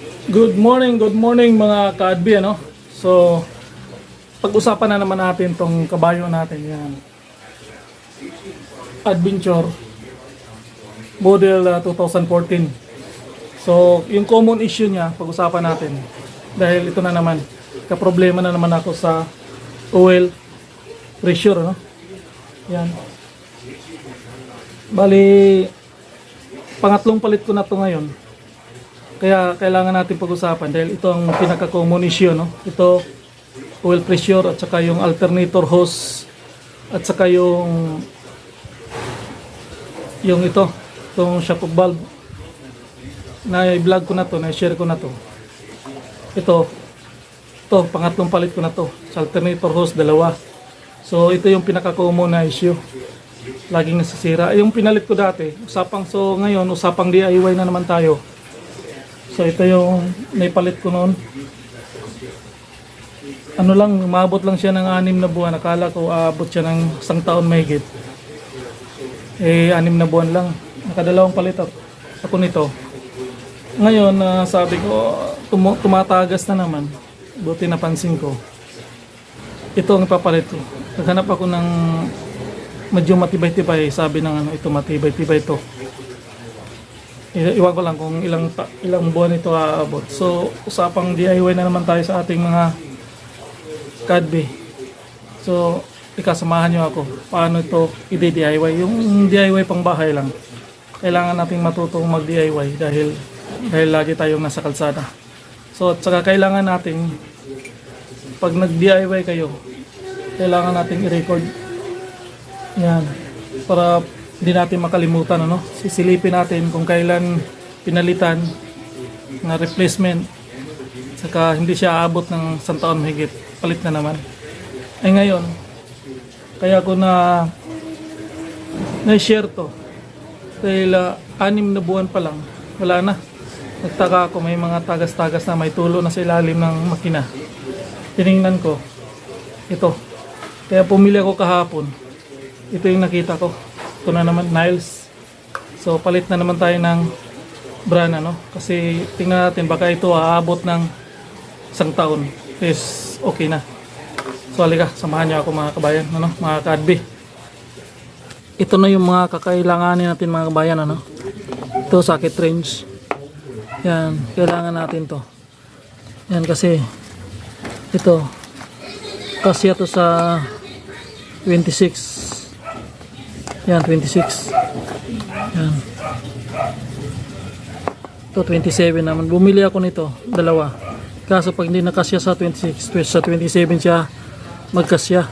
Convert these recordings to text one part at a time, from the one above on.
Good morning, good morning mga ka-adbi, ano? So, pag-usapan na naman natin tong kabayo natin, yan. Adventure model uh, 2014. So, yung common issue niya, pag-usapan natin. Dahil ito na naman, kaproblema na naman ako sa oil pressure, no? Yan. Bali, pangatlong palit ko na to ngayon. Kaya kailangan natin pag-usapan dahil ito ang pinaka-common issue, no? Ito, oil pressure at saka yung alternator hose at saka yung yung ito, itong shock valve na i-vlog ko na to, na-share ko na to. Ito, ito, pangatlong palit ko na to. Sa alternator hose, dalawa. So, ito yung pinaka-common na issue. Laging nasisira. Yung pinalit ko dati, usapang, so ngayon, usapang DIY na naman tayo. So, ito yung naipalit ko noon. Ano lang, umabot lang siya ng anim na buwan. Akala ko aabot siya ng isang taon mahigit. Eh, anim na buwan lang. Nakadalawang palit ako, nito. Ngayon, ah, sabi ko, tumu- tumatagas na naman. Buti napansin ko. Ito ang ipapalit ko. Naghanap ako ng medyo matibay-tibay. Sabi ng ano, ito matibay-tibay ito. Iwan ko lang kung ilang ilang buwan ito aabot. So, usapang DIY na naman tayo sa ating mga kadbe. So, ikasamahan nyo ako. Paano ito i-DIY? Yung DIY pang bahay lang. Kailangan nating matutong mag-DIY dahil dahil lagi tayong nasa kalsada. So, at saka kailangan nating pag nag-DIY kayo, kailangan nating i-record. Yan. Para hindi natin makalimutan, ano? Sisilipin natin kung kailan pinalitan na replacement. Saka hindi siya aabot ng isang taon mahigit. Palit na naman. Ay ngayon, kaya ko na na-share to. Dahil ah, anim na buwan pa lang, wala na. Nagtaka ako, may mga tagas-tagas na may tulo na sa ilalim ng makina. Tiningnan ko, ito. Kaya pumili ako kahapon. Ito yung nakita ko. Ito na naman, Niles. So, palit na naman tayo ng brand, ano? Kasi tingnan natin, baka ito aabot ng isang taon. Is okay na. So, halika, samahan niyo ako mga kabayan, ano? Mga kadbi. Ito na yung mga kakailanganin natin mga kabayan, ano? Ito, socket range. Yan, kailangan natin to. Yan kasi, ito, kasya to sa 26. Yan, 26. Yan. Ito, 27 naman. Bumili ako nito, dalawa. Kaso pag hindi nakasya sa 26, tw- sa 27 siya magkasya.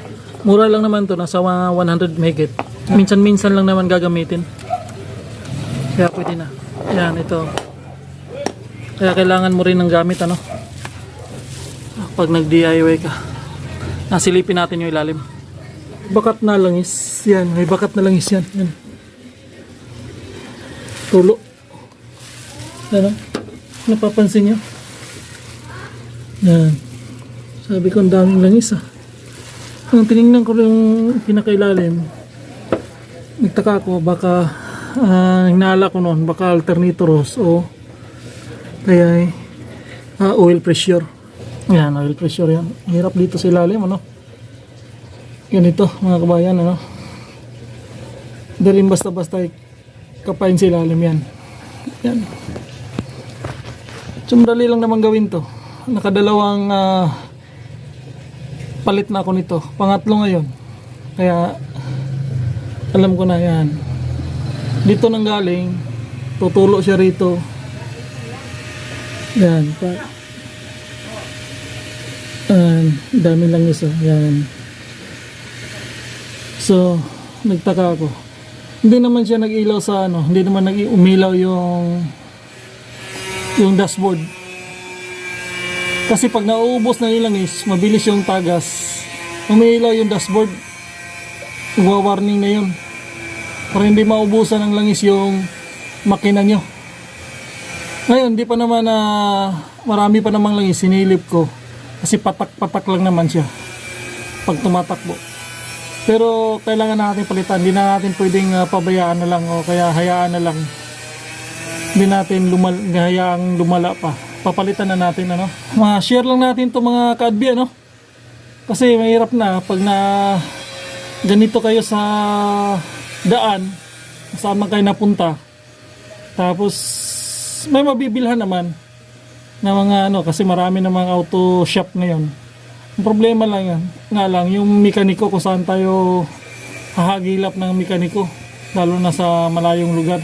Mura lang naman to, nasa mga 100 megit. Minsan-minsan lang naman gagamitin. Kaya pwede na. Yan, ito. Kaya kailangan mo rin ng gamit, ano? Pag nag-DIY ka. Nasilipin natin yung ilalim. Bakat na langis. Yan, may bakat na langis yan. Yan. Tulo. Ano? Napapansin nyo? Yan. Sabi ko, ang daming langis ah. Nung tinignan ko yung pinakailalim, nagtaka ko, baka uh, hinala ko noon, baka alternator o kaya eh, ah, oil pressure. Yan, oil pressure yan. Hirap dito sa ilalim, ano? Ganito, mga kabayan, ano? Dahil basta-basta kapain sa ilalim yan. Yan. So, madali lang naman gawin to. Nakadalawang ah, palit na ako nito. Pangatlo ngayon. Kaya, alam ko na yan. Dito nang galing, tutulo siya rito. Yan. Pa, Yan, dami lang isa. Yan. So, nagtaka ako. Hindi naman siya nag-ilaw sa ano, hindi naman nag-umilaw yung yung dashboard. Kasi pag nauubos na yung langis, mabilis yung tagas. Umiilaw yung dashboard. Iwa-warning na yun. Para hindi maubusan ng langis yung makina nyo. Ngayon, di pa naman na marami pa namang langis, sinilip ko. Kasi patak-patak lang naman siya. Pag tumatakbo. Pero kailangan natin palitan. Hindi na natin pwedeng ah, pabayaan na lang o kaya hayaan na lang. Hindi natin lumal, hayaang lumala pa. papalitan na natin ano. Ma-share lang natin to mga kadbi ano. Kasi mahirap na pag na ganito kayo sa daan, saan man kayo napunta. Tapos may mabibilhan naman na mga ano kasi marami na mga auto shop ngayon. Problema lang yan, nga lang yung mekaniko kung saan tayo hahagilap ng mekaniko lalo na sa malayong lugar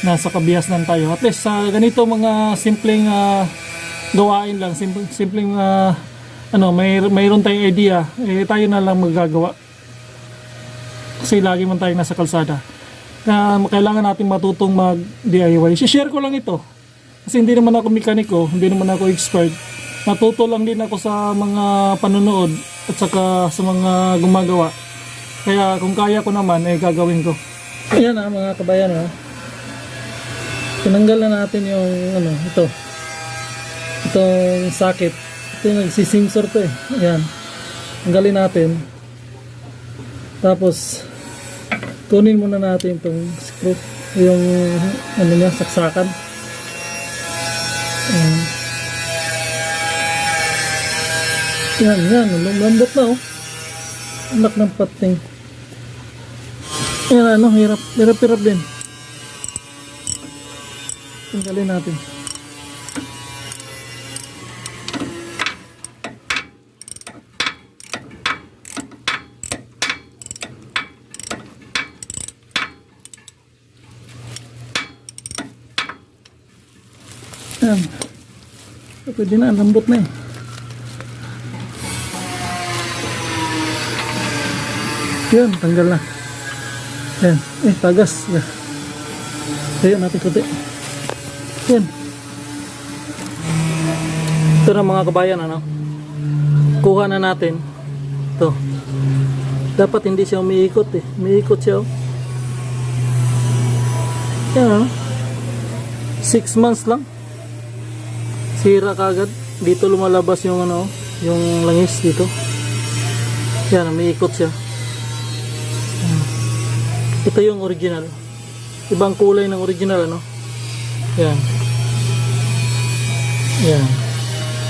nasa kabihasnan tayo. At least sa ganito mga simpleng ah, gawain lang simple, simpleng ah, ano may mayroon tayong idea eh tayo na lang magagawa. Kasi lagi man tayo nasa kalsada na kailangan natin matutong mag DIY share ko lang ito. Kasi hindi naman ako mekaniko hindi naman ako expert natuto lang din ako sa mga panonood at saka sa mga gumagawa kaya kung kaya ko naman, eh gagawin ko. Ayan ah, mga kabayan ah. Tinanggal na natin yung ano, ito. Itong socket. Ito yung nagsisingsor to eh. Ayan. Tanggalin natin. Tapos, kunin muna natin itong screw. Yung ano niya, saksakan. Ayan. Yan, yan. Lumambot na oh. Anak ng pating. Ayan ano, hirap. Hirap-hirap din. Tanggalin natin. Ayan. Pwede na, lambot na eh. Yun, tanggal na. Yan. Eh, tagas. Kaya natin kuti. Yan. Ito na mga kabayan, ano? Kuha na natin. Ito. Dapat hindi siya umiikot eh. Umiikot siya oh. Yan ano? Six months lang. Sira kagad. Dito lumalabas yung ano, yung langis dito. Yan, umiikot siya. Ito yung original. Ibang kulay ng original, ano? Yan. Yan.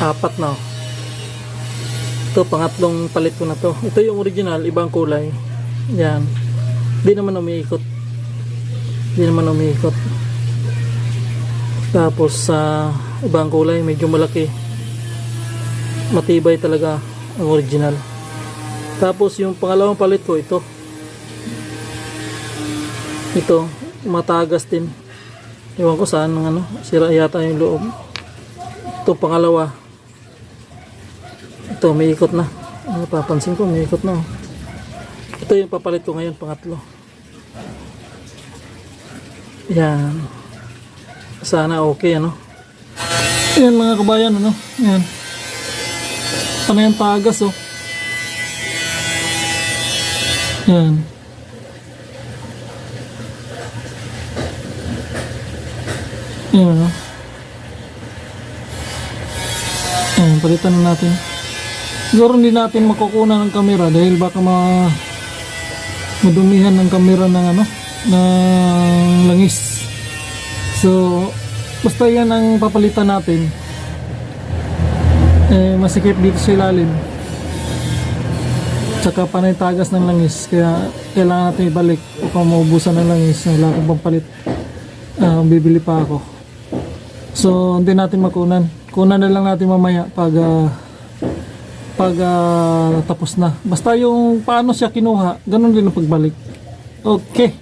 Apat na. oh. Ito, pangatlong palit ko na to. Ito yung original, ibang kulay. Yan. Di naman umiikot. Di naman umiikot. Tapos sa ibang kulay, medyo malaki. Matibay talaga ang original. Tapos yung pangalawang palit ko, ito ito matagas din. Iwan ko saan ng ano sira yata yung loob. Ito pangalawa. Ito may ikot na. Ano, papansin ko may ikot na oh. ito yung papalit ko ngayon pangatlo. Yan. Sana okay ano. Yan mga kabayan ano. Yan. Ano yung tagas oh. Yan Ayan, ano? Ayan, palitan na natin. Siguro hindi natin makukunan ng kamera dahil baka ma madumihan ng kamera ng ano, ng langis. So, basta yan ang papalitan natin. Eh, masikip dito sa ilalim. Tsaka panay tagas ng langis. Kaya kailangan natin ibalik o kung maubusan ng langis. Wala akong pampalit. Ah, bibili pa ako. So, hindi natin makunan. Kunan na lang natin mamaya pag ah, pag ah, tapos na. Basta yung paano siya kinuha, ganun din ang pagbalik. Okay.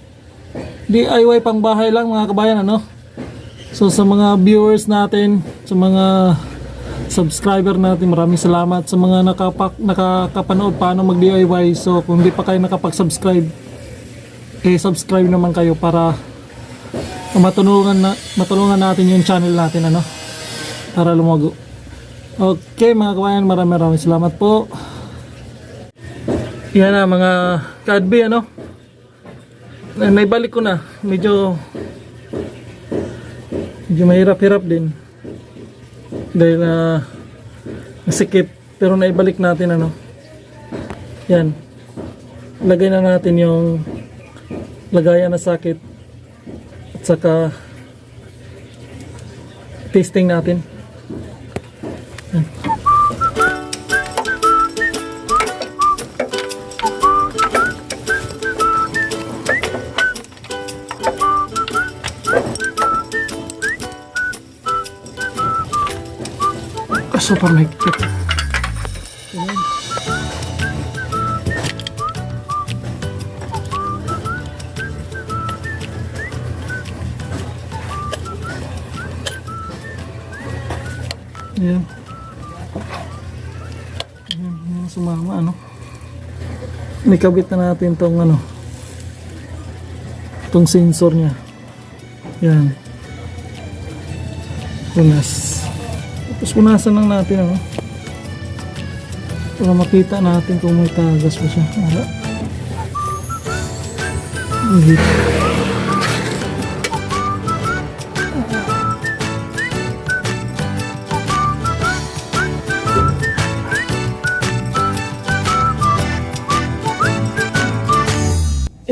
DIY pang bahay lang mga kabayan ano. So sa mga viewers natin, sa mga subscriber natin, maraming salamat sa mga nakapak, nakakapanood paano mag DIY. So kung hindi pa kayo nakapag-subscribe, eh subscribe naman kayo para matulungan na matulungan natin yung channel natin ano para lumago. Okay mga kabayan, maraming maraming salamat po. Yan na mga kadbi ano. Eh, Naibalik ko na. Medyo medyo mahirap-hirap din. Dahil na nasikip pero naibalik natin ano. Yan. Lagay na natin yung lagayan na sakit saka testing natin Yan. Ah, super mahigpit. Ayan. Ayan, ayan, sumama ano. Nikabit na natin tong ano. Tong sensor niya. Yan. Punas. Tapos punasan lang natin ano. Para makita natin kung may tagas pa siya. Wala. Hindi.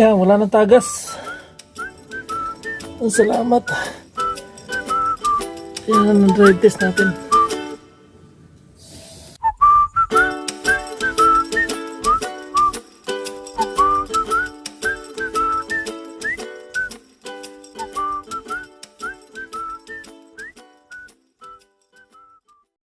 Yan, wala nang tagas. Salamat. Yan ang drive test natin.